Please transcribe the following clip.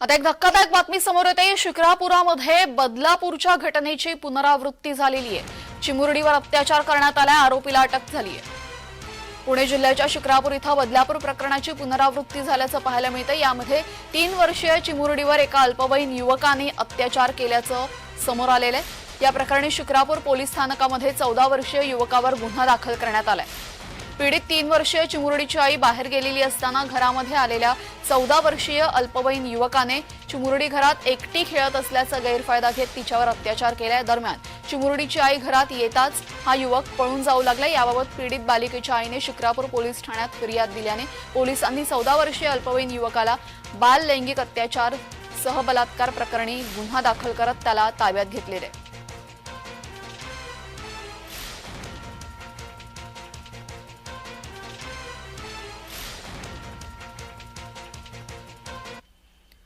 आता एक धक्कादायक बातमी समोर येते. शिक्रापुरामध्ये बदलापूरच्या घटनेची पुनरावृत्ती झालेली आहे. चिमुरडीवर अत्याचार करण्यात आलाय आरोपीला अटक झाली आहे. पुणे जिल्ह्याच्या शिक्रापूर इथं बदलापूर प्रकरणाची पुनरावृत्ती झाल्याचं पाहायला मिळतं यामध्ये तीन वर्षीय चिमुरडीवर एका अल्पवयीन युवकाने अत्याचार केल्याचं समोर आलेलं आहे. या प्रकरणी शिक्रापूर पोलीस स्थानकामध्ये चौदा वर्षीय युवकावर गुन्हा दाखल करण्यात आलाय. पीडित तीन वर्षीय चिमुरडीची आई बाहेर गेलेली असताना घरामध्ये आलेल्या चौदा वर्षीय अल्पवयीन युवकाने चिमुरडी घरात एकटी खेळत असल्याचा गैरफायदा घेत तिच्यावर अत्याचार केलाय. दरम्यान चिमुरडीची आई घरात येताच हा युवक पळून जाऊ लागला याबाबत पीडित बालिकेच्या आईने शिक्रापूर पोलीस ठाण्यात फिर्याद दिल्याने पोलिसांनी चौदा वर्षीय अल्पवयीन युवकाला बाल लैंगिक अत्याचार सहबलात्कार प्रकरणी गुन्हा दाखल करत त्याला ताब्यात घेतलेले. आहे